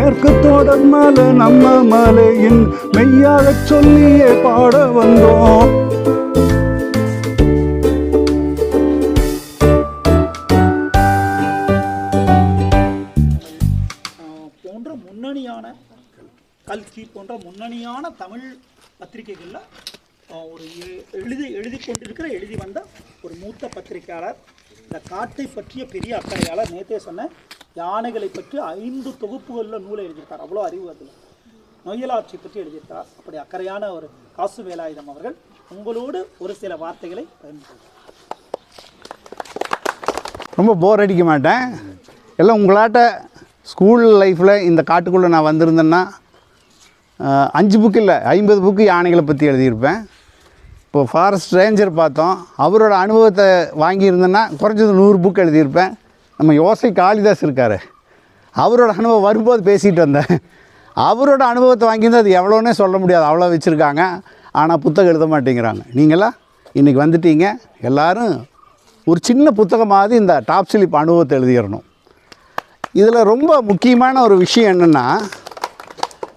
மேற்கு தொடர் மலை நம்ம மலையின் மெய்யாக சொல்லியே பாட வந்தோம். போன்ற முன்னணியான கல்கி போன்ற முன்னணியான தமிழ் பத்திரிகைகளில் ஒரு எழுதி எழுதி கொண்டிருக்கிற எழுதி வந்த ஒரு மூத்த பத்திரிகையாளர் இந்த காட்டை பற்றிய பெரிய அக்கறையால் நேத்தே சொன்ன யானைகளை பற்றி ஐந்து தொகுப்புகளில் நூலை எழுதியிருக்கார். அவ்வளோ அறிவு அதில். நொயலாட்சி பற்றி எழுதியிருக்கார் அப்படி அக்கறையான ஒரு காசு வேலாயுதம் அவர்கள். உங்களோடு ஒரு சில வார்த்தைகளை பகிர்ந்து கொள்கிறார். ரொம்ப போர் அடிக்க மாட்டேன். எல்லாம் உங்களாட்ட ஸ்கூல் லைஃப்பில் இந்த காட்டுக்குள்ளே நான் வந்திருந்தேன்னா அஞ்சு புக்கு இல்லை ஐம்பது புக்கு யானைகளை பற்றி எழுதியிருப்பேன். இப்போ ஃபாரஸ்ட் ரேஞ்சர் பார்த்தோம். அவரோட அனுபவத்தை வாங்கியிருந்தேன்னா குறைஞ்சது நூறு புக் எழுதியிருப்பேன். நம்ம யோசை காளிதாஸ் இருக்கார். அவரோட அனுபவம் வரும்போது பேசிகிட்டு வந்தேன். அவரோட அனுபவத்தை வாங்கியிருந்தால் அது எவ்வளோன்னே சொல்ல முடியாது. அவ்வளோ வச்சுருக்காங்க. ஆனால் புத்தகம் எழுத மாட்டேங்கிறாங்க. நீங்களா? இன்றைக்கி வந்துட்டீங்க. எல்லாரும் ஒரு சின்ன புத்தகமாவது இந்த டாப் ஸ்லிப் அனுபவத்தை எழுதிடணும். இதில் ரொம்ப முக்கியமான ஒரு விஷயம் என்னென்னா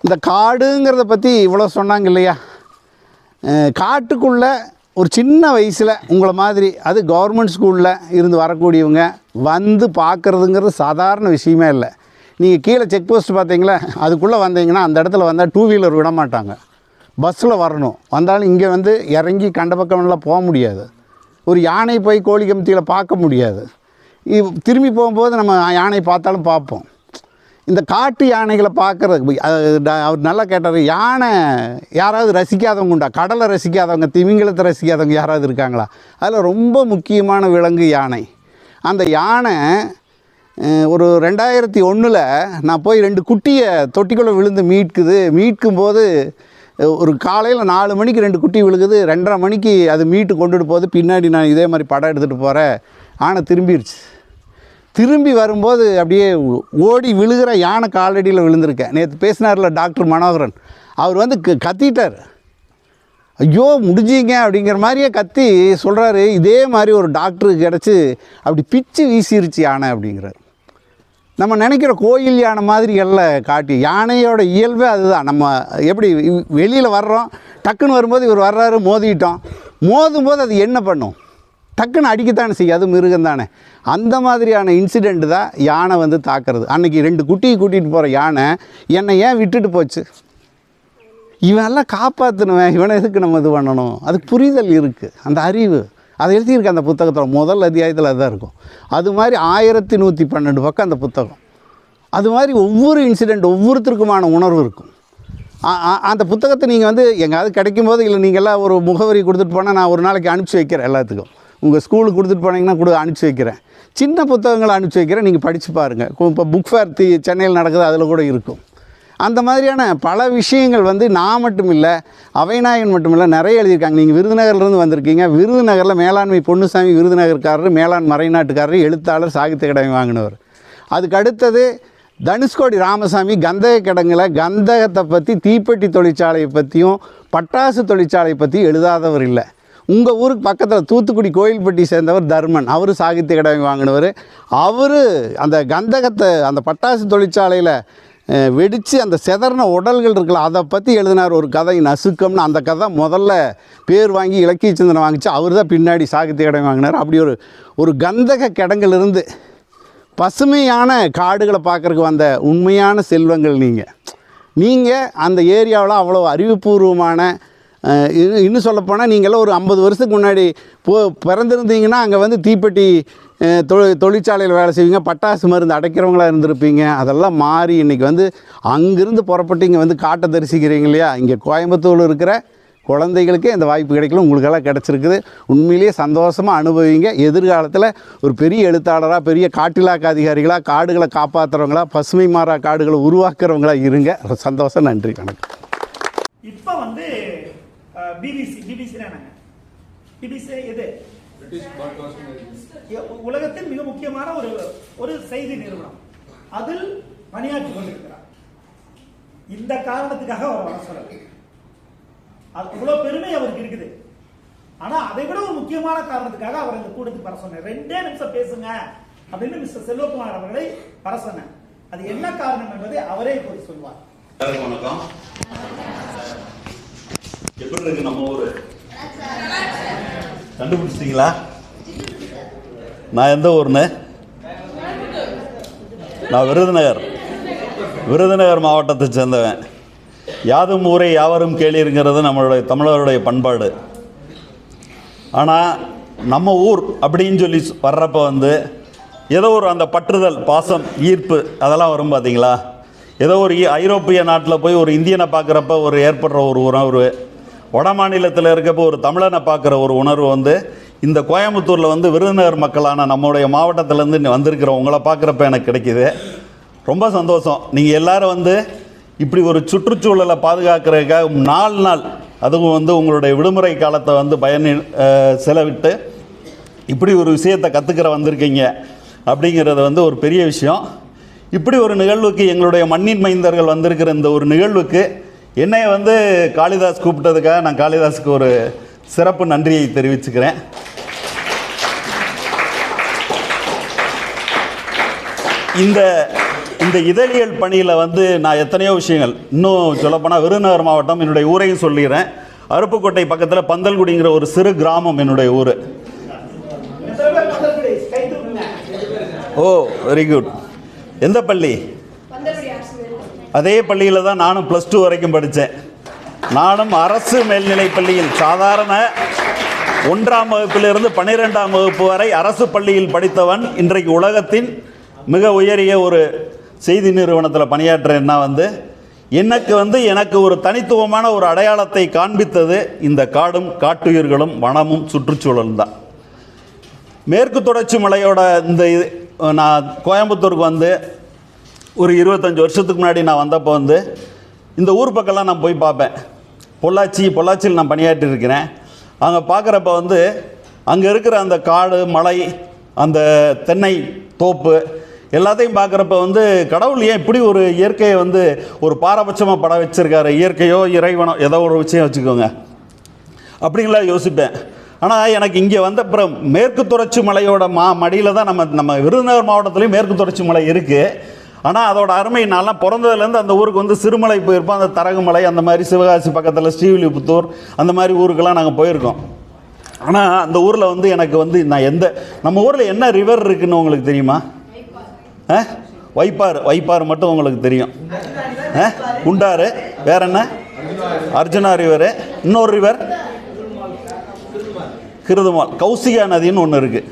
இந்த காடுங்கிறத பற்றி இவ்வளோ சொன்னாங்க இல்லையா? காட்டுக்குள்ளே ஒரு சின்ன வயசில் உங்களை மாதிரி அது கவர்மெண்ட் ஸ்கூலில் இருந்து வரக்கூடியவங்க வந்து பார்க்குறதுங்கிறது சாதாரண விஷயமே இல்லை. நீங்கள் கீழே செக் போஸ்ட் பார்த்தீங்களா? அதுக்குள்ளே வந்தீங்கன்னா அந்த இடத்துல வந்தால் டூ வீலர் விட மாட்டாங்க. பஸ்ஸில் வரணும். வந்தாலும் இங்கே வந்து இறங்கி கண்ட பக்கம்லாம் போக முடியாது. ஒரு யானை போய் கோழி கமிட்டியில் பார்க்க முடியாது. திரும்பி போகும்போது நம்ம யானை பார்த்தாலும் பார்ப்போம். இந்த காட்டு யானைகளை பார்க்குறதுக்கு அவர் நல்லா கேட்டார் யானை யாராவது ரசிக்காதவங்க உண்டா? கடலை ரசிக்காதவங்க திமிங்கலத்தை ரசிக்காதவங்க யாராவது இருக்காங்களா? அதில் ரொம்ப முக்கியமான விலங்கு யானை. அந்த யானை ஒரு ரெண்டாயிரத்தி ஒன்றில் நான் போய் ரெண்டு குட்டியை தொட்டிக்குள்ளே விழுந்து மீட்குது. மீட்கும் போது ஒரு காலையில் நாலு மணிக்கு ரெண்டு குட்டி விழுகுது. ரெண்டரை மணிக்கு அது மீட்டு கொண்டுட்டு போகுது. பின்னாடி நான் இதே மாதிரி படம் எடுத்துகிட்டு போகிறேன் ஆனை திரும்பிடுச்சு திரும்பி வரும்போது அப்படியே ஓடி விழுகிற யானை காலடியில் விழுந்திருக்கேன். நேற்று பேசினார்ல டாக்டர் மனோகரன். அவர் வந்து க- கத்திட்டார். ஐயோ முடிஞ்சீங்க அப்படிங்கிற மாதிரியே கத்தி சொல்கிறாரு இதே மாதிரி ஒரு டாக்டருக்கு கிடச்சி அப்படி பிச்சு வீசிருச்சு யானை அப்படிங்கிறார். நம்ம நினைக்கிற கோயில் யானை மாதிரி எல்லாம் காட்டி. யானையோட இயல்பே அதுதான். நம்ம எப்படி வெளியில் வர்றோம் டக்குன்னு வரும்போது இவர் வர்றாரு மோதிட்டோம். மோதும் போது அது என்ன பண்ணும்? டக்குன்னு அடிக்கத்தானே செய்யும். அது மிருகம் தானே அந்த மாதிரியான இன்சிடெண்ட் தான் யானை வந்து தாக்குறது. அன்றைக்கி ரெண்டு குட்டியை கூட்டிகிட்டு போகிற யானை என்னை ஏன் விட்டுட்டு போச்சு? இவனெல்லாம் காப்பாற்றணுவேன் இவனை எதுக்கு நம்ம இது பண்ணணும்? அது புரிதல் இருக்குது அந்த அறிவு. அதை எழுதியிருக்கு அந்த புத்தகத்தில். முதல் அத்தியாயத்தில் அதுதான் இருக்கும். அது மாதிரி ஆயிரத்தி நூற்றி பன்னெண்டு பக்கம் அந்த புத்தகம். அது மாதிரி ஒவ்வொரு இன்சிடெண்ட் ஒவ்வொருத்தருக்குமான உணர்வு இருக்கும். அந்த புத்தகத்தை நீங்கள் வந்து எங்கேயாவது கிடைக்கும் போது இல்லை நீங்கள் எல்லாம் ஒரு முகவரி கொடுத்துட்டு போனால் நான் ஒரு நாளைக்கு அனுப்பிச்சி வைக்கிறேன் எல்லாத்துக்கும். உங்கள் ஸ்கூலுக்கு கொடுத்துட்டு போனீங்கன்னா கூட அனுப்பிச்சி வைக்கிறேன். சின்ன புத்தகங்களை அனுப்பிச்சி வைக்கிறேன். நீங்கள் படித்து பாருங்கள் இப்போ புக் ஃபேர் தி சென்னையில் நடக்குது அதில் கூட இருக்கும். அந்த மாதிரியான பல விஷயங்கள் வந்து நான் மட்டும் இல்லை அவைநாயகன் மட்டும் இல்லை நிறைய எழுதியிருக்காங்க. நீங்கள் விருதுநகர்லேருந்து வந்திருக்கீங்க. விருதுநகரில் மேலாண்மை பொன்னுசாமி விருதுநகர்காரர் மேலாண் மறைநாட்டுக்காரர் எழுத்தாளர் சாகித்ய அகாடமி வாங்கினவர். அதுக்கு அடுத்தது தனுஷ்கோடி ராமசாமி கந்தக கிடங்கில் கந்தகத்தை பற்றி தீப்பெட்டி தொழிற்சாலையை பற்றியும் பட்டாசு தொழிற்சாலையை பற்றி எழுதாதவர் இல்லை. உங்கள் ஊருக்கு பக்கத்தில் தூத்துக்குடி கோயில்பட்டி சேர்ந்தவர் தர்மன். அவர் சாகித்ய அகாடமி வாங்கினவர். அவர் அந்த கந்தகத்தை அந்த பட்டாசு தொழிற்சாலையில் வெடித்து அந்த செதறின உடல்கள் இருக்குல்ல அதை பற்றி எழுதினார். ஒரு கதை நசுக்கம்னு. அந்த கதை முதல்ல பேர் வாங்கி இலக்கிய சிந்தனை வாங்கிச்சு. அவர் தான் பின்னாடி சாகித்ய அகாடமி வாங்கினார். அப்படி ஒரு ஒரு கந்தக கிடங்கிலிருந்து பசுமையான காடுகளை பார்க்குறக்கு வந்த உண்மையான செல்வங்கள் நீங்கள் நீங்கள் அந்த ஏரியாவில் அவ்வளோ அறிவுபூர்வமான இன்னும் இன்னும் சொல்லப்போனால் நீங்களாம் ஒரு ஐம்பது வருஷத்துக்கு முன்னாடி போ பிறந்திருந்தீங்கன்னா அங்கே வந்து தீப்பெட்டி தொழி தொழிற்சாலையில் வேலை செய்வீங்க பட்டாசு மருந்து அடைக்கிறவங்களா இருந்திருப்பீங்க. அதெல்லாம் மாறி இன்றைக்கி வந்து அங்கேருந்து புறப்பட்டு இங்கே வந்து காட்டை தரிசிக்கிறீங்க இல்லையா? இங்கே கோயம்புத்தூரில் இருக்கிற குழந்தைகளுக்கே இந்த வாய்ப்பு கிடைக்கல. உங்களுக்கெல்லாம் கிடச்சிருக்குது. உண்மையிலேயே சந்தோஷமாக அனுபவிங்க. எதிர்காலத்தில் ஒரு பெரிய எழுத்தாளராக பெரிய காட்டிலாக்க அதிகாரிகளாக காடுகளை காப்பாற்றுறவங்களா பசுமை மாறா காடுகளை உருவாக்குறவங்களா இருங்க. சந்தோஷம். நன்றி. வணக்கம். இப்போ வந்து பிபிசி பிபிசி என்னங்க? பிபிசி எது? உலகத்தின் மிக முக்கியமான ஒரு ஒரு செய்தி நிறுவனம். அதில் பணியாற்றி கொண்டிருக்கிறார். இந்த காரணத்துக்காக அவர் வர சொல்லல. அது இவ்வளவு பெருமை அவருக்கு இருக்குது. ஆனா அதை விட ஒரு முக்கியமான காரணத்துக்காக அவர் இந்த கூட்டத்துக்கு வர சொன்னார். ரெண்டே நிமிஷம் பேசுங்க அப்படின்னு மிஸ்டர் செல்வகுமார் அவர்களை வர சொன்னேன் அது என்ன காரணம் என்பதை அவரே இப்போது சொல்வார். வணக்கம். எப்படி இருக்கு நம்ம ஊரு? கண்டுபிடிச்சிட்டீங்களா? நான் எந்த ஊர்னு நான் விருதுநகர். விருதுநகர் மாவட்டத்தை சேர்ந்தவன். யாதும் ஊரை யாவரும் கேளிருங்கிறது நம்மளுடைய தமிழருடைய பண்பாடு. ஆனால் நம்ம ஊர் அப்படின்னு சொல்லி வர்றப்ப வந்து ஏதோ ஒரு அந்த பற்றுதல் பாசம் ஈர்ப்பு அதெல்லாம் வரும் பார்த்தீங்களா ஏதோ ஒரு ஐரோப்பிய நாட்டில் போய் ஒரு இந்தியனை பார்க்குறப்ப ஒரு ஏற்படுற ஒரு உணர்வு வட மாநிலத்தில் இருக்கப்போ ஒரு தமிழனை பார்க்குற ஒரு உணர்வு வந்து இந்த கோயம்புத்தூரில் வந்து விருதுநகர் மக்களான நம்முடைய மாவட்டத்திலேருந்து வந்திருக்கிற உங்களை பார்க்குறப்ப எனக்கு கிடைக்கிது. ரொம்ப சந்தோஷம். நீங்கள் எல்லாரும் வந்து இப்படி ஒரு சுற்றுச்சூழலை பாதுகாக்கிறதுக்காக நாலு நாள் அதுவும் வந்து உங்களுடைய விடுமுறை காலத்தை வந்து பயன் செலவிட்டு இப்படி ஒரு விஷயத்தை கற்றுக்கிற வந்திருக்கீங்க அப்படிங்கிறது வந்து ஒரு பெரிய விஷயம். இப்படி ஒரு நிகழ்வுக்கு எங்களுடைய மண்ணின் மைந்தர்கள் வந்திருக்கிற இந்த ஒரு நிகழ்வுக்கு என்னைய வந்து காளிதாஸ் கூப்பிட்டதுக்காக நான் காளிதாஸுக்கு ஒரு சிறப்பு நன்றியை தெரிவிச்சுக்கிறேன். இந்த இந்த இதழியல் பணியில் வந்து நான் எத்தனையோ விஷயங்கள் இன்னும் சொல்லப்போனால் விருதுநகர் மாவட்டம் என்னுடைய ஊரையும் சொல்லிடுறேன். அருப்புக்கோட்டை பக்கத்தில் பந்தல்குடிங்கிற ஒரு சிறு கிராமம் என்னுடைய ஊர். ஓ வெரி குட் எந்த பள்ளி? அதே பள்ளியில் தான் நானும் ப்ளஸ் டூ வரைக்கும் படித்தேன் நானும் அரசு மேல்நிலைப் பள்ளியில் சாதாரண ஒன்றாம் வகுப்பிலிருந்து பன்னிரெண்டாம் வகுப்பு வரை அரசு பள்ளியில் படித்தவன் இன்றைக்கு உலகத்தின் மிக உயரிய ஒரு செய்தி நிறுவனத்தில் பணியாற்றுறேன்னா வந்து எனக்கு வந்து எனக்கு ஒரு தனித்துவமான ஒரு அடையாளத்தை காண்பித்தது இந்த காடும் காட்டுயிர்களும் வனமும் சுற்றுச்சூழலும் தான். மேற்கு தொடர்ச்சி மலையோட இந்த இது நான் கோயம்புத்தூருக்கு வந்து ஒரு இருபத்தஞ்சி வருஷத்துக்கு முன்னாடி நான் வந்தப்போ வந்து இந்த ஊர் பக்கம்லாம் நான் போய் பார்ப்பேன். பொள்ளாச்சி பொள்ளாச்சியில் நான் பணியாற்றி இருக்கிறேன். அங்கே பார்க்குறப்ப வந்து அங்கே இருக்கிற அந்த காடு மலை அந்த தென்னை தோப்பு எல்லாத்தையும் பார்க்குறப்ப வந்து கடவுள் ஏன் இப்படி ஒரு இயற்கையை வந்து ஒரு பாரபட்சமாக பட வச்சுருக்காரு? இயற்கையோ இறைவனோ ஏதோ ஒரு விஷயம் வச்சுக்கோங்க. அப்படிங்களாம் யோசிப்பேன். ஆனால் எனக்கு இங்கே வந்த அப்புறம் மேற்கு தொடர்ச்சி மலையோட மா மடியில் தான் நம்ம நம்ம விருதுநகர் மாவட்டத்துலேயும் மேற்கு தொடர்ச்சி மலை இருக்குது ஆனால் அதோட அருமை நான்லாம் பிறந்ததுலேருந்து அந்த ஊருக்கு வந்து சிறுமலை போயிருப்போம். அந்த தரகுமலை அந்த மாதிரி சிவகாசி பக்கத்தில் ஸ்ரீவில்லிபுத்தூர் அந்த மாதிரி ஊருக்கெல்லாம் நாங்கள் போயிருக்கோம். ஆனால் அந்த ஊரில் வந்து எனக்கு வந்து நான் எந்த நம்ம ஊரில் என்ன ரிவர் இருக்குதுன்னு உங்களுக்கு தெரியுமா? ஆ? வைப்பாறு வைப்பாறு மட்டும் உங்களுக்கு தெரியும். ஆ? குண்டாறு வேற என்ன? அர்ஜுனா ரிவரு இன்னொரு ரிவர் கிருதுமால். கௌசிகா நதின்னு ஒன்று இருக்குது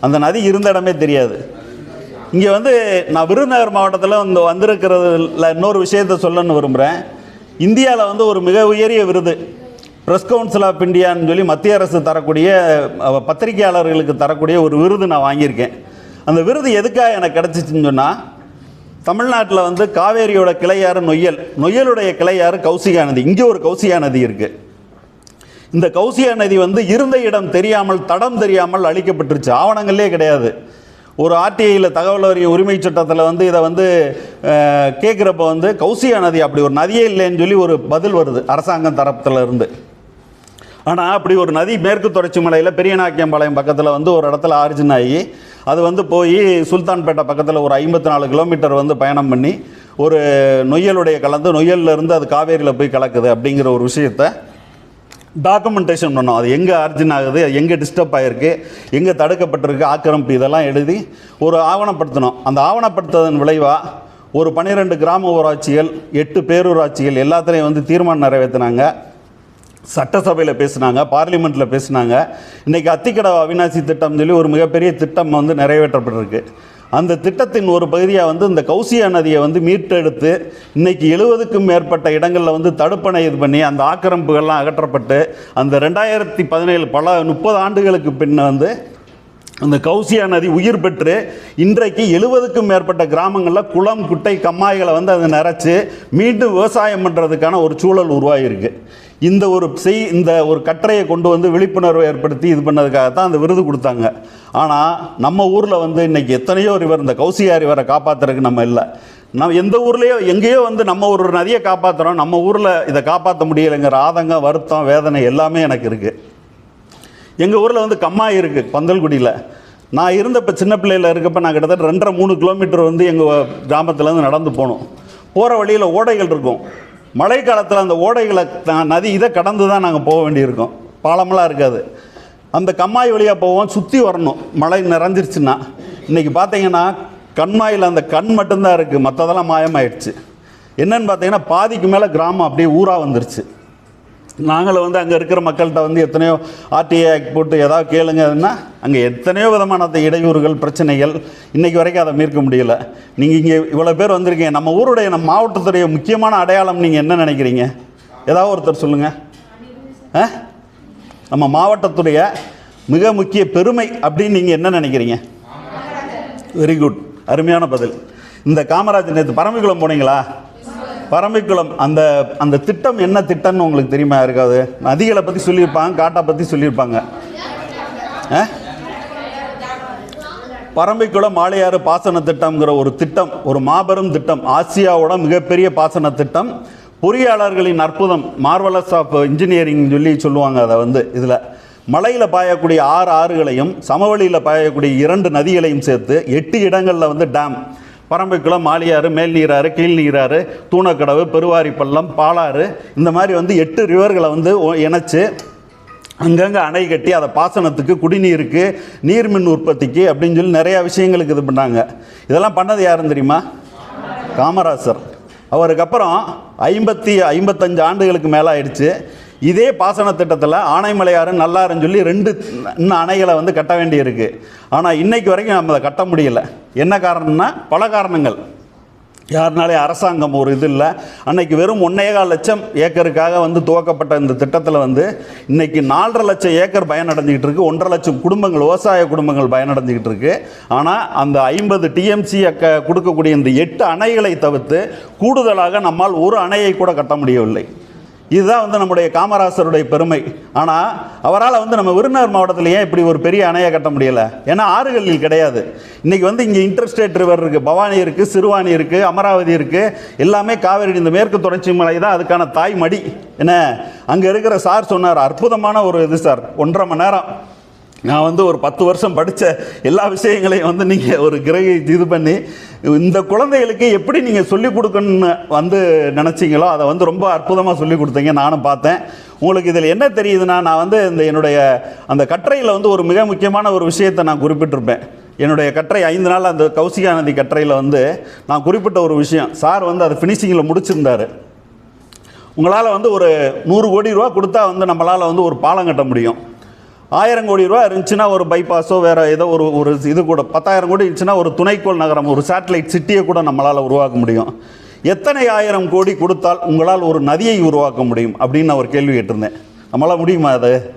அந்த நதி இருந்த இடமே தெரியாது. இங்கே வந்து நான் விருதுநகர் மாவட்டத்தில் இந்த வந்திருக்கிறதுல இன்னொரு விஷயத்த சொல்லணும்னு விரும்புகிறேன் இந்தியாவில் வந்து ஒரு மிக உயரிய விருது ப்ரெஸ் கவுன்சில் ஆஃப் இந்தியான்னு சொல்லி மத்திய அரசு தரக்கூடிய பத்திரிகையாளர்களுக்கு தரக்கூடிய ஒரு விருது நான் வாங்கியிருக்கேன். அந்த விருது எதுக்காக எனக்கு கிடச்சிச்சின்னு சொன்னால் தமிழ்நாட்டில் வந்து காவேரியோட கிளையாறு நொய்யல் நொய்யலுடைய கிளையாறு கௌசிகா நதி. இங்கே ஒரு கௌசிகா நதி இருக்குது இந்த கௌசியா நதி வந்து இருந்த இடம் தெரியாமல் தடம் தெரியாமல் அழிக்கப்பட்டுருச்சு. ஆவணங்களே கிடையாது. ஒரு ஆர்டிஐயில் தகவல் அறிய உரிமை சட்டத்தில் வந்து இதை வந்து கேட்குறப்ப வந்து கௌசியா நதி அப்படி ஒரு நதியே இல்லைன்னு சொல்லி ஒரு பதில் வருது அரசாங்கம் தரப்புல இருந்து. ஆனால் அப்படி ஒரு நதி மேற்கு தொடர்ச்சி மலையில் பெரியநாக்கியம்பாளையம் பக்கத்தில் வந்து ஒரு இடத்துல ஆரிஜின் ஆகி அது வந்து போய் சுல்தான்பேட்டை பக்கத்தில் ஒரு ஐம்பத்தி நாலு கிலோமீட்டர் வந்து பயணம் பண்ணி ஒரு நொய்யலுடைய கலந்து நொய்யல்ல இருந்து அது காவேரியில் போய் கலக்குது அப்படிங்கிற ஒரு விஷயத்தை டாக்குமெண்டேஷன் பண்ணோம் அது எங்கே ஆர்ஜின் ஆகுது எங்கே டிஸ்டர்ப் ஆகிருக்கு எங்கே தடுக்கப்பட்டிருக்கு ஆக்கிரமிப்பு இதெல்லாம் எழுதி ஒரு ஆவணப்படுத்தணும். அந்த ஆவணப்படுத்துவதன் விளைவாக ஒரு பன்னிரெண்டு கிராம ஊராட்சிகள் எட்டு பேரூராட்சிகள் எல்லாத்துலேயும் வந்து தீர்மானம் நிறைவேற்றினாங்க சட்டசபையில் பேசினாங்க பார்லிமெண்ட்டில் பேசினாங்க. இன்றைக்கி அத்திக்கடவு அவிநாசி திட்டம் சொல்லி ஒரு மிகப்பெரிய திட்டம் வந்து நிறைவேற்றப்பட்டிருக்கு. அந்த திட்டத்தின் ஒரு பகுதியாக வந்து இந்த கௌசியா நதியை வந்து மீட்டெடுத்து இன்றைக்கி எழுபதுக்கும் மேற்பட்ட இடங்களில் வந்து தடுப்பணை இது பண்ணி அந்த ஆக்கிரமிப்புகள்லாம் அகற்றப்பட்டு அந்த ரெண்டாயிரத்தி பதினேழு பல முப்பது ஆண்டுகளுக்கு பின்ன வந்து அந்த கௌசியா நதி உயிர் பெற்று இன்றைக்கு எழுபதுக்கும் மேற்பட்ட கிராமங்களில் குளம் குட்டை கம்மாய்களை வந்து அதை நிறச்சி மீண்டும் விவசாயம் பண்ணுறதுக்கான ஒரு சூழல் உருவாகியிருக்கு. இந்த ஒரு செய் இந்த ஒரு கற்றையை கொண்டு வந்து விழிப்புணர்வை ஏற்படுத்தி இது பண்ணதுக்காக தான் அந்த விருது கொடுத்தாங்க. ஆனால் நம்ம ஊரில் வந்து இன்றைக்கி எத்தனையோ ரிவர் இந்த கௌசியா ரிவரை காப்பாற்றுறதுக்கு நம்ம இல்லை. நம்ம எந்த ஊர்லேயோ எங்கேயோ வந்து நம்ம ஒரு நதியை காப்பாற்றுறோம் நம்ம ஊரில் இதை காப்பாற்ற முடியலைங்கிற ஆதங்கம் வருத்தம் வேதனை எல்லாமே எனக்கு இருக்குது எங்கள் ஊரில் வந்து கம்மாய் இருக்குது பந்தல்குடியில். நான் இருந்தப்போ சின்ன பிள்ளையில் இருக்கப்போ நான் கிட்டத்தட்ட ரெண்டரை மூணு கிலோமீட்டர் வந்து எங்கள் கிராமத்துலேருந்து நடந்து போகணும் போகிற வழியில் ஓடைகள் இருக்கும். மழை காலத்தில் அந்த ஓடைகளை த- நதி இதை கடந்து தான் நாங்கள் போக வேண்டியிருக்கோம். பாலமெல்லாம் இருக்காது. அந்த கம்மாய் வழியாக போவோம் சுற்றி வரணும். மழை நிறைஞ்சிருச்சுன்னா. இன்றைக்கி பார்த்தீங்கன்னா கண்மாயில் அந்த கண் மட்டும்தான் இருக்குது மற்றதெல்லாம் மாயமாயிடுச்சு. என்னன்னு பார்த்தீங்கன்னா பாதிக்கு மேலே கிராமம் அப்படியே ஊராக வந்துருச்சு. நாங்களும் வந்து அங்கே இருக்கிற மக்கள்கிட்ட வந்து எத்தனையோ ஆர்டிஐ ஆக்ட் போட்டு ஏதாவது கேளுங்கன்னா அங்கே எத்தனையோ விதமான அந்த இடையூறுகள் பிரச்சனைகள் இன்றைக்கி வரைக்கும் அதை மீட்க முடியல. நீங்கள் இங்கே இவ்வளோ பேர் வந்திருக்கீங்க. நம்ம ஊருடைய நம்ம மாவட்டத்துடைய முக்கியமான அடையாளம் நீங்கள் என்ன நினைக்கிறீங்க? ஏதாவது ஒருத்தர் சொல்லுங்கள் ஆ? நம்ம மாவட்டத்துடைய மிக முக்கிய பெருமை அப்படின்னு நீங்கள் என்ன நினைக்கிறீங்க? வெரி குட் அருமையான பதில். இந்த காமராஜர் நேற்று பரம்பிக்குளம் போனீங்களா? பரம்பிக்குளம் அந்த அந்த திட்டம் என்ன திட்டம்னு உங்களுக்கு தெரியுமா இருக்காது நதிகளை பற்றி சொல்லியிருப்பாங்க காட்டை பற்றி சொல்லியிருப்பாங்க. ஆ? பரம்பிக்குளம் ஆழியாறு பாசன திட்டம்ங்கிற ஒரு திட்டம் ஒரு மாபெரும் திட்டம். ஆசியாவோட மிகப்பெரிய பாசன திட்டம். பொறியாளர்களின் அற்புதம் மார்வலஸ் ஆஃப் இன்ஜினியரிங் சொல்லி சொல்லுவாங்க. அதை வந்து இதில் மலையில் பாயக்கூடிய ஆறு ஆறுகளையும் சமவெளியில் பாயக்கூடிய இரண்டு நதிகளையும் சேர்த்து எட்டு இடங்களில் வந்து டேம் பரம்பிக்குளம் ஆழியாறு மேல்நீராறு கீழ்நீராறு தூணக்கடவு பெருவாரி பள்ளம் பாலாறு இந்த மாதிரி வந்து எட்டு ரிவர்களை வந்து ஒ- இணைச்சு அங்கங்கே அணை கட்டி அதை பாசனத்துக்கு குடிநீருக்கு நீர்மின் உற்பத்திக்கு அப்படின்னு சொல்லி நிறையா விஷயங்களுக்கு இது பண்ணாங்க. இதெல்லாம் பண்ணது யாருன்னு தெரியுமா? காமராசர். அவருக்கு அப்புறம் ஐம்பத்தி ஐம்பத்தஞ்சு ஆண்டுகளுக்கு மேலே ஆயிடுச்சு இதே பாசன திட்டத்தில் ஆனைமலையாறு நல்லாருன்னு சொல்லி ரெண்டு இன்னும் அணைகளை வந்து கட்ட வேண்டியிருக்கு. ஆனால் இன்றைக்கு வரைக்கும் நம்ம அதை கட்ட முடியல. என்ன காரணம்னா பல காரணங்கள். யாருனாலே அரசாங்கம் ஒரு இது இல்லை. அன்னைக்கு வெறும் ஒன்னேகால் லட்சம் ஏக்கருக்காக வந்து துவக்கப்பட்ட இந்த திட்டத்தில் வந்து இன்னைக்கு நாலரை லட்சம் ஏக்கர் பயனடைஞ்சிக்கிட்டு இருக்கு. ஒன்றரை லட்சம் குடும்பங்கள் விவசாய குடும்பங்கள் பயனடைஞ்சிக்கிட்டு இருக்கு. ஆனால் அந்த ஐம்பது டிஎம்சி க கொடுக்கக்கூடிய இந்த எட்டு அணைகளை தவிர்த்து கூடுதலாக நம்மால் ஒரு அணையை கூட கட்ட முடியவில்லை. இதுதான் வந்து நம்முடைய காமராசருடைய பெருமை. ஆனால் அவரால் வந்து நம்ம விருநர் மாவட்டத்தில் ஏன் இப்படி ஒரு பெரிய அணையை கட்ட முடியலை. ஏன்னா ஆறுகளில் கிடையாது. இன்றைக்கி வந்து இங்கே இன்டர்ஸ்டேட் ரிவர் இருக்குது பவானி இருக்குது சிறுவாணி இருக்குது அமராவதி இருக்குது எல்லாமே காவேரி இந்த மேற்கு தொடர்ச்சி மலை தான் அதுக்கான தாய் மடி என்ன? அங்கே இருக்கிற சார் சொன்னார் அற்புதமான ஒரு இது சார் ஒன்றரை மணி நேரம். நான் வந்து ஒரு பத்து வருஷம் படித்த எல்லா விஷயங்களையும் வந்து நீங்கள் ஒரு கிரகி இது பண்ணி இந்த குழந்தைகளுக்கு எப்படி நீங்கள் சொல்லிக் கொடுக்கணும்னு வந்து நினச்சிங்களோ அதை வந்து ரொம்ப அற்புதமாக சொல்லிக் கொடுத்தீங்க நானும் பார்த்தேன். உங்களுக்கு இதில் என்ன தெரியுதுன்னா நான் வந்து இந்த என்னுடைய அந்த கட்டுரையில் வந்து ஒரு மிக முக்கியமான ஒரு விஷயத்தை நான் குறிப்பிட்டிருப்பேன். என்னுடைய கட்டுரை ஐந்து நாள் அந்த கௌசிகா நதி கட்டுரையில் வந்து நான் குறிப்பிட்ட ஒரு விஷயம். சார் வந்து அதை ஃபினிஷிங்கில் முடிச்சிருந்தார். உங்களால் வந்து ஒரு நூறு கோடி ரூபா கொடுத்தா வந்து நம்மளால் வந்து ஒரு பாலம் கட்ட முடியும். ஆயிரம் கோடி ரூபா இருந்துச்சுன்னா ஒரு பைபாஸோ வேறு ஏதோ ஒரு ஒரு இது கூட பத்தாயிரம் கோடி இருந்துச்சுன்னா ஒரு துணைக்கோள் நகரம் ஒரு சேட்டலைட் சிட்டியை கூட நம்மளால் உருவாக்க முடியும். எத்தனை ஆயிரம் கோடி கொடுத்தால் உங்களால் ஒரு நதியை உருவாக்க முடியும்? அப்படின்னு நான் ஒரு கேள்வி கேட்டிருந்தேன். நம்மளால் முடியுமா அது?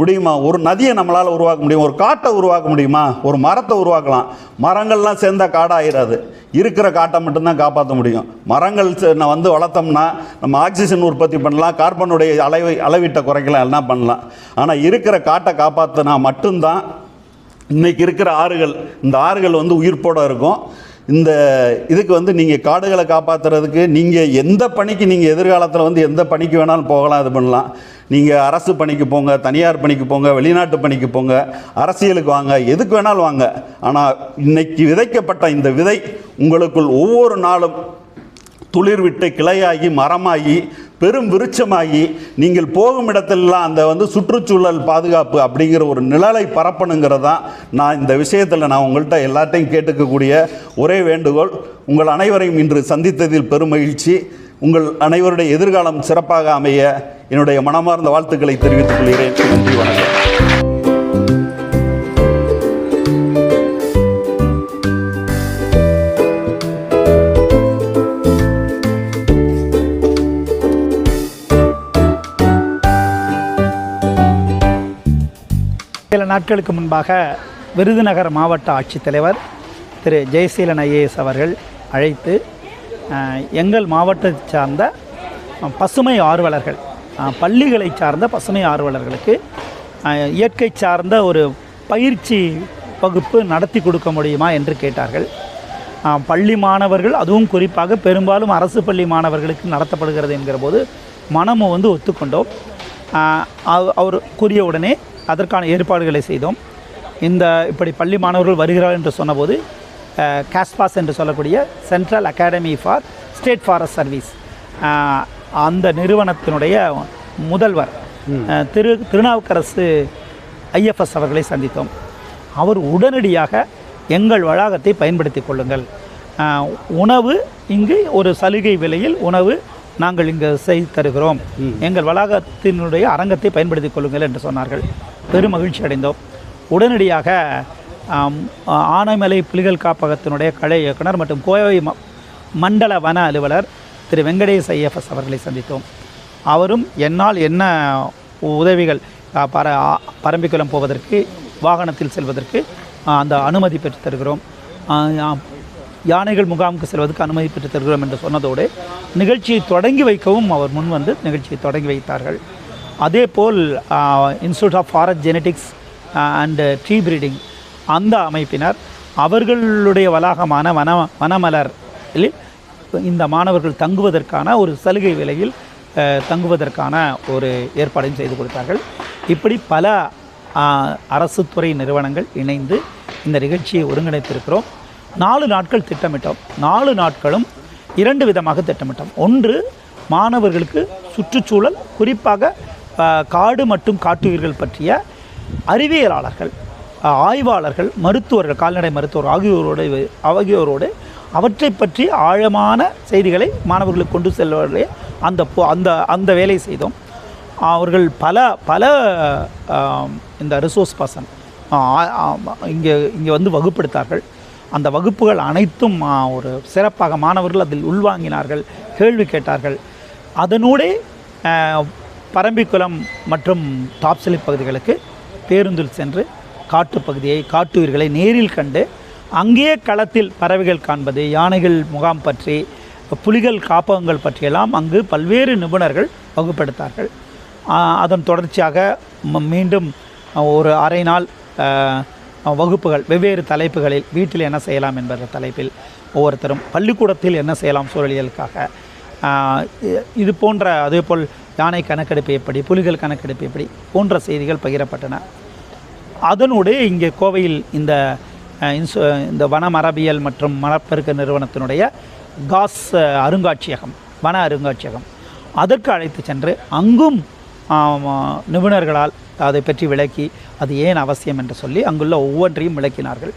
முடியுமா? ஒரு நதியை நம்மளால் உருவாக்க முடியும். ஒரு காட்டை உருவாக்க முடியுமா? ஒரு மரத்தை உருவாக்கலாம். மரங்கள்லாம் சேர்ந்தால் காடாகிடாது இருக்கிற காட்டை மட்டும்தான் காப்பாற்ற முடியும். மரங்கள் நான் வந்து வளர்த்தோம்னா நம்ம ஆக்சிஜன் உற்பத்தி பண்ணலாம். கார்பனுடைய அளவை அளவீட்டை குறைக்கலாம். எல்லாம் பண்ணலாம். ஆனால் இருக்கிற காட்டை காப்பாற்றினா மட்டும்தான் இன்னைக்கு இருக்கிற ஆறுகள் இந்த ஆறுகள் வந்து உயிர்ப்போடு இருக்கும். இந்த இதுக்கு வந்து நீங்கள் காடுகளை காப்பாற்றுறதுக்கு நீங்கள் எந்த பணிக்கு நீங்கள் எதிர்காலத்தில் வந்து எந்த பணிக்கு வேணாலும் போகலாம் இது பண்ணலாம். நீங்கள் அரசு பணிக்கு போங்க தனியார் பணிக்கு போங்க வெளிநாட்டு பணிக்கு போங்க அரசியலுக்கு வாங்க எதுக்கு வேணாலும் வாங்க. ஆனால் இன்னைக்கு விதைக்கப்பட்ட இந்த விதை உங்களுக்குள் ஒவ்வொரு நாளும் துளிர் விட்டு கிளையாகி மரமாகி பெரும் விருட்சமாகி நீங்கள் போகும் இடத்திலலாம் அந்த வந்து சுற்றுச்சூழல் பாதுகாப்பு அப்படிங்கிற ஒரு நிழலை பரப்பணுங்கிறது தான் நான் இந்த விஷயத்தில் நான் உங்கள்கிட்ட எல்லாத்தையும் கேட்டுக்கக்கூடிய ஒரே வேண்டுகோள். உங்கள் அனைவரையும் இன்று சந்தித்ததில் பெரும் மகிழ்ச்சி. உங்கள் அனைவருடைய எதிர்காலம் சிறப்பாக அமைய என்னுடைய மனமார்ந்த வாழ்த்துக்களை தெரிவித்துக் கொள்கிறேன். நன்றி வணக்கம். சில நாட்களுக்கு முன்பாக விருதுநகர் மாவட்ட ஆட்சித்தலைவர் திரு ஜெயசீலன் ஐஏஎஸ் அவர்கள் அழைத்து எங்கள் மாவட்டத்தை சார்ந்த பசுமை ஆர்வலர்கள் பள்ளிகளை சார்ந்த பசுமை ஆர்வலர்களுக்கு இயற்கை சார்ந்த ஒரு பயிற்சி வகுப்பு நடத்தி கொடுக்க முடியுமா என்று கேட்டார்கள். பள்ளி மாணவர்கள் அதுவும் குறிப்பாக பெரும்பாலும் அரசு பள்ளி மாணவர்களுக்கு நடத்தப்படுகிறது என்கிற போது மனமும் வந்து ஒத்துக்கொண்டோம். அவ- அவர் கூறிய உடனே அதற்கான ஏற்பாடுகளை செய்தோம். இந்த இப்படி பள்ளி மாணவர்கள் வருகிறார்கள் என்று சொன்னபோது காஸ்பாஸ் என்று சொல்லக்கூடிய central academy for state forest service அந்த நிறுவனத்தினுடைய முதல்வர் திரு திருநாவுக்கரசு ஐஎஃப்எஸ் அவர்களை சந்தித்தோம். அவர் உடனடியாக எங்கள் வளாகத்தை பயன்படுத்தி கொள்ளுங்கள். உணவு இங்கு ஒரு சலுகை விலையில் உணவு நாங்கள் இங்கு செய்து தருகிறோம். எங்கள் வளாகத்தினுடைய அரங்கத்தை பயன்படுத்திக் கொள்ளுங்கள் என்று சொன்னார்கள். பெரும் மகிழ்ச்சி அடைந்தோம். உடனடியாக ஆனைமலை புலிகள் காப்பகத்தினுடைய கலை இயக்குனர் மற்றும் கோவை ம- மண்டல வன அலுவலர் திரு வெங்கடேஷ் ஐஎஃப்எஸ் அவர்களை சந்தித்தோம். அவரும் என்னால் என்ன உதவிகள் பர பரம்பிக்குளம் போவதற்கு வாகனத்தில் செல்வதற்கு அந்த அனுமதி பெற்று தருகிறோம். யானைகள் முகாமுக்கு செல்வதற்கு அனுமதி பெற்று தருகிறோம் என்று சொன்னதோடு நிகழ்ச்சியை தொடங்கி வைக்கவும் அவர் முன் வந்து நிகழ்ச்சியை தொடங்கி வைத்தார்கள். அதேபோல் institute of forest genetics and tree breeding அந்த அமைப்பினர் அவர்களுடைய வளாகமான வன வனமலர் இந்த மாணவர்கள் தங்குவதற்கான ஒரு சலுகை விலையில் தங்குவதற்கான ஒரு ஏற்பாடையும் செய்து கொடுத்தார்கள். இப்படி பல அரசு துறை நிறுவனங்கள் இணைந்து இந்த நிகழ்ச்சியை ஒருங்கிணைத்திருக்கிறோம். நாலு நாட்கள் திட்டமிட்டோம். நாலு நாட்களும் இரண்டு விதமாக திட்டமிட்டோம். ஒன்று மாணவர்களுக்கு சுற்றுச்சூழல் குறிப்பாக காடு மற்றும் காட்டுயிர்கள் பற்றிய அறிவியலாளர்கள் ஆய்வாளர்கள் மருத்துவர்கள் கால்நடை மருத்துவர் ஆகியோரோடு ஆகியோரோடு அவற்றை பற்றி ஆழமான செய்திகளை மாணவர்களுக்கு கொண்டு செல்வதே அந்த போ அந்த அந்த வேலையை செய்தோம். அவர்கள் பல பல இந்த ரிசோர்ஸ் பர்சன் இங்கே இங்கே வந்து வகுப்படுத்தார்கள். அந்த வகுப்புகள் அனைத்தும் ஒரு சிறப்பாக மாணவர்கள் அதில் உள்வாங்கினார்கள் கேள்வி கேட்டார்கள். அதனூடே பரம்பிக்குளம் மற்றும் டாப்சிலி பகுதிகளுக்கு பேருந்தில் சென்று காட்டுப் பகுதியை காட்டுயிர்களை நேரில் கண்டு அங்கேயே களத்தில் பறவைகள் காண்பது யானைகள் முகாம் பற்றி புலிகள் காப்பகங்கள் பற்றியெல்லாம் அங்கு பல்வேறு நிபுணர்கள் வகுப்பெடுத்தார்கள். அதன் தொடர்ச்சியாக மீண்டும் ஒரு அரை நாள் வகுப்புகள் வெவ்வேறு தலைப்புகளில் வீட்டில் என்ன செய்யலாம் என்பத தலைப்பில் ஒவ்வொருத்தரும் பள்ளிக்கூடத்தில் என்ன செய்யலாம் சூழலியலுக்காக. இது போன்ற அதேபோல் யானை கணக்கெடுப்பு எப்படி புலிகள் கணக்கெடுப்பு எப்படி போன்ற செய்திகள் பகிரப்பட்டன. அதனுடைய இங்கே கோவையில் இந்த இன்சு இந்த வன மரபியல் மற்றும் மரப்பெருக்க நிறுவனத்தினுடைய காஸ் அருங்காட்சியகம் வன அருங்காட்சியகம். அதற்கு அழைத்து சென்று அங்கும் நிபுணர்களால் அதை பற்றி விளக்கி அது ஏன் அவசியம் என்று சொல்லி அங்குள்ள ஒவ்வொன்றையும் விளக்கினார்கள்.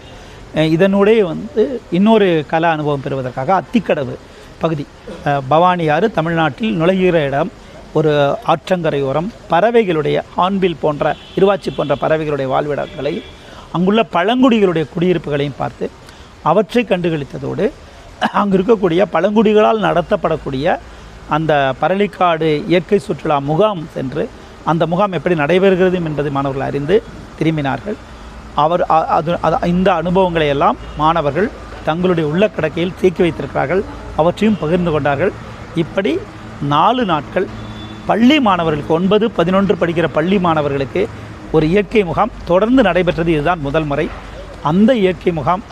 இதனுடைய வந்து இன்னொரு கல அனுபவம் பெறுவதற்காக அத்திக்கடவு பகுதி. பவானியாறு பவானி ஆறு தமிழ்நாட்டில் நுழைகிற இடம் ஒரு ஆற்றங்கரையோரம் பறவைகளுடைய ஆண்பில் போன்ற இருவாச்சி போன்ற பறவைகளுடைய வாழ்விடங்களை அங்குள்ள பழங்குடிகளுடைய குடியிருப்புகளையும் பார்த்து அவற்றை கண்டுகளித்ததோடு அங்கு இருக்கக்கூடிய பழங்குடிகளால் நடத்தப்படக்கூடிய அந்த பரளிக்காடு இயற்கை சுற்றுலா முகாம் சென்று அந்த முகாம் எப்படி நடைபெறுகிறது என்பதை மாணவர்கள் அறிந்து திரும்பினார்கள். அவர் அது அது- இந்த அனுபவங்களை எல்லாம் மாணவர்கள் தங்களுடைய உள்ள கடக்கையில் தேக்கி வைத்திருக்கிறார்கள். அவற்றையும் பகிர்ந்து கொண்டார்கள். இப்படி நாலு நாட்கள் பள்ளி மாணவர்களுக்கு ஒன்பது பதினொன்று படிக்கிற பள்ளி மாணவர்களுக்கு ஒரு இயற்கை முகாம் தொடர்ந்து நடைபெற்றது. இதுதான் முதல் முறை. அந்த இயற்கை முகாம்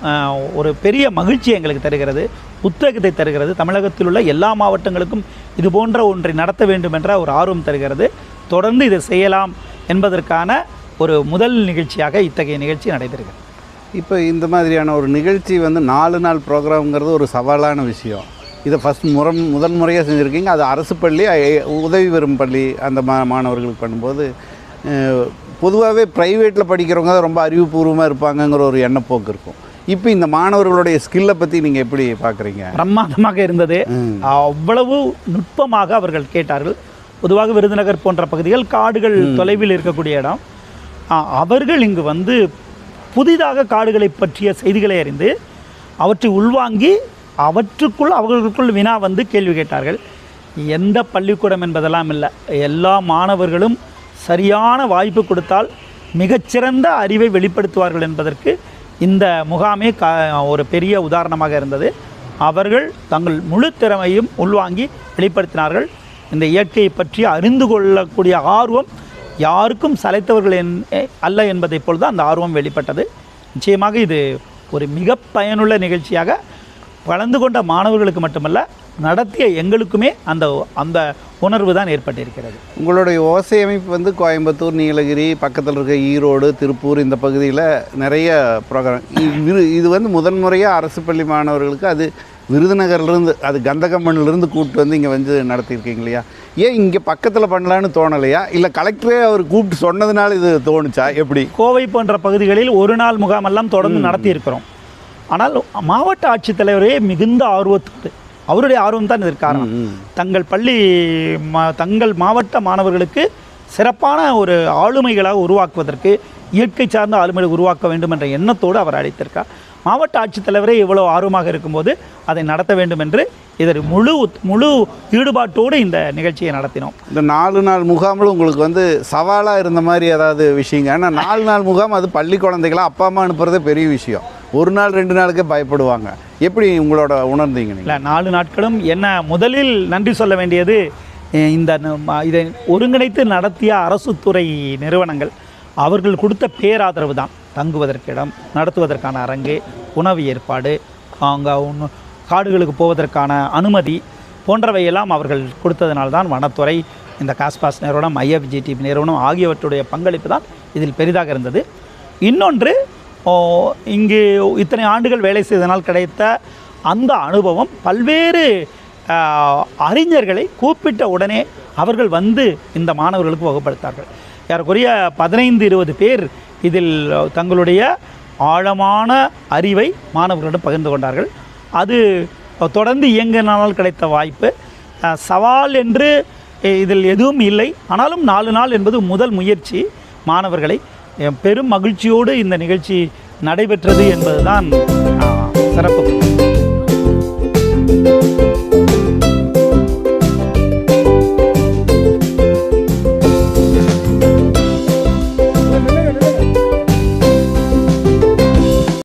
ஒரு பெரிய மகிழ்ச்சி எங்களுக்கு தருகிறது. உத்வேகத்தை தருகிறது. தமிழகத்தில் உள்ள எல்லா மாவட்டங்களுக்கும் இது போன்ற ஒன்றை நடத்த வேண்டும் என்ற ஒரு ஆர்வம் தருகிறது. தொடர்ந்து இதை செய்யலாம் என்பதற்கான ஒரு முதல் நிகழ்ச்சியாக இத்தகைய நிகழ்ச்சி நடைபெறுகிறது. இப்போ இந்த மாதிரியான ஒரு நிகழ்ச்சி வந்து நாலு நாள் ப்ரோக்ராம்ங்கிறது ஒரு சவாலான விஷயம். இதை ஃபஸ்ட் முறை முதன் முறையாக செஞ்சுருக்கீங்க. அது அரசு பள்ளி உதவி பெறும் பள்ளி அந்த மா மாணவர்களுக்கு பண்ணும்போது பொதுவாகவே ப்ரைவேட்டில் படிக்கிறவங்க தான் ரொம்ப அறிவுபூர்வமாக இருப்பாங்கங்கிற ஒரு எண்ணப்போக்கு இருக்கும். இப்போ இந்த மாணவர்களுடைய ஸ்கில்லை பற்றி நீங்கள் எப்படி பார்க்குறீங்க பிரமாதமாக இருந்தது. அவ்வளவு நுட்பமாக அவர்கள் கேட்டார்கள். பொதுவாக விருதுநகர் போன்ற பகுதிகள் காடுகள் தொலைவில் இருக்கக்கூடிய இடம். அவர்கள் இங்கு வந்து புதிதாக காடுகளை பற்றிய செய்திகளை அறிந்து அவற்றை உள்வாங்கி அவற்றுக்குள் அவர்களுக்குள் வினா வந்து கேள்வி கேட்டார்கள். எந்த பள்ளிக்கூடம் என்பதெல்லாம் இல்லை. எல்லா மாணவர்களும் சரியான வாய்ப்பு கொடுத்தால் மிகச்சிறந்த அறிவை வெளிப்படுத்துவார்கள் என்பதற்கு இந்த முகாமே கா ஒரு பெரிய உதாரணமாக இருந்தது. அவர்கள் தங்கள் முழு திறமையும் உள்வாங்கி வெளிப்படுத்தினார்கள். இந்த இயற்கையை பற்றி அறிந்து கொள்ளக்கூடிய ஆர்வம் யாருக்கும் சளைத்தவர்கள் என் அல்ல என்பதைப் போல் தான் அந்த ஆர்வம் வெளிப்பட்டது. நிச்சயமாக இது ஒரு மிக பயனுள்ள நிகழ்ச்சியாக கலந்து கொண்ட மாணவர்களுக்கு மட்டுமல்ல நடத்திய எங்களுக்குமே அந்த அந்த உணர்வு தான் ஏற்பட்டிருக்கிறது. உங்களுடைய ஓசை அமைப்பு வந்து கோயம்புத்தூர் நீலகிரி பக்கத்தில் இருக்க ஈரோடு திருப்பூர் இந்த பகுதியில் நிறைய ப்ரோக்ராம். இது இது வந்து முதன்முறையாக அரசு பள்ளி மாணவர்களுக்கு அது விருதுநகர்லேருந்து அது கந்தகம்மன்லேருந்து கூப்பிட்டு வந்து இங்கே வந்து நடத்தியிருக்கீங்க இல்லையா? ஏன் இங்கே பக்கத்தில் பண்ணலான்னு தோணலையா? இல்லை கலெக்டரே அவர் கூப்பிட்டு சொன்னதுனால இது தோணுச்சா? எப்படி? கோவை போன்ற பகுதிகளில் ஒரு நாள் முகாமெல்லாம் தொடர்ந்து நடத்தியிருக்கிறோம். ஆனால் மாவட்ட ஆட்சித்தலைவரே மிகுந்த ஆர்வத்தோடு அவருடைய ஆர்வம் தான் இதற்கு காரணம். தங்கள் பள்ளி ம- தங்கள் மாவட்ட மாணவர்களுக்கு சிறப்பான ஒரு ஆளுமைகளாக உருவாக்குவதற்கு இயற்கை சார்ந்த ஆளுமைகளை உருவாக்க வேண்டும் என்ற எண்ணத்தோடு அவர் அழைத்திருக்கார். மாவட்ட ஆட்சித்தலைவரே இவ்வளவு ஆர்வமாக இருக்கும்போது அதை நடத்த வேண்டும் என்று இதற்கு முழு முழு ஈடுபாட்டோடு இந்த நிகழ்ச்சியை நடத்தினோம். இந்த நாலு நாள் முகாமில் உங்களுக்கு வந்து சவாலாக இருந்த மாதிரி ஏதாவது விஷயங்க? ஏன்னா நாலு நாள் முகாம் அது பள்ளி குழந்தைகளை அப்பா அம்மா அனுப்புறதே பெரிய விஷயம். ஒரு நாள் ரெண்டு நாளுக்கே பயப்படுவாங்க. எப்படி உங்களோட உணர்ந்தீங்க இல்லை நாலு நாட்களும் என்ன முதலில் நன்றி சொல்ல வேண்டியது இந்த இதை ஒருங்கிணைத்து நடத்திய அரசு துறை நிறுவனங்கள். அவர்கள் கொடுத்த பேராதரவு தான். தங்குவதற்கு இடம் நடத்துவதற்கான அரங்கு உணவு ஏற்பாடு அங்கே ஒன்று காடுகளுக்கு போவதற்கான அனுமதி போன்றவையெல்லாம் அவர்கள் கொடுத்ததினால்தான் தான் வனத்துறை இந்த காஸ்பாஸ் நிறுவனம் ஐஎஃப்ஜிடிபி நிறுவனம் ஆகியவற்றுடைய பங்களிப்பு தான் இதில் பெரிதாக இருந்தது. இன்னொன்று இங்கு இத்தனை ஆண்டுகள் வேலை செய்தனால் கிடைத்த அந்த அனுபவம் பல்வேறு அறிஞர்களை கூப்பிட்ட உடனே அவர்கள் வந்து இந்த மாணவர்களுக்கு வகுப்படுத்தார்கள் ஏறக்குறைய பதினைந்து இருபது பேர் இதில் தங்களுடைய ஆழமான அறிவை மாணவர்களிடம் பகிர்ந்து கொண்டார்கள். அது தொடர்ந்து இயங்கினால் கிடைத்த வாய்ப்பு. சவால் என்று இதில் எதுவும் இல்லை. ஆனாலும் நாலு நாள் என்பது முதல் முயற்சி மாணவர்களை. பெரும் மகிழ்ச்சியோடு இந்த நிகழ்ச்சி நடைபெற்றது என்பதுதான் சிறப்பு.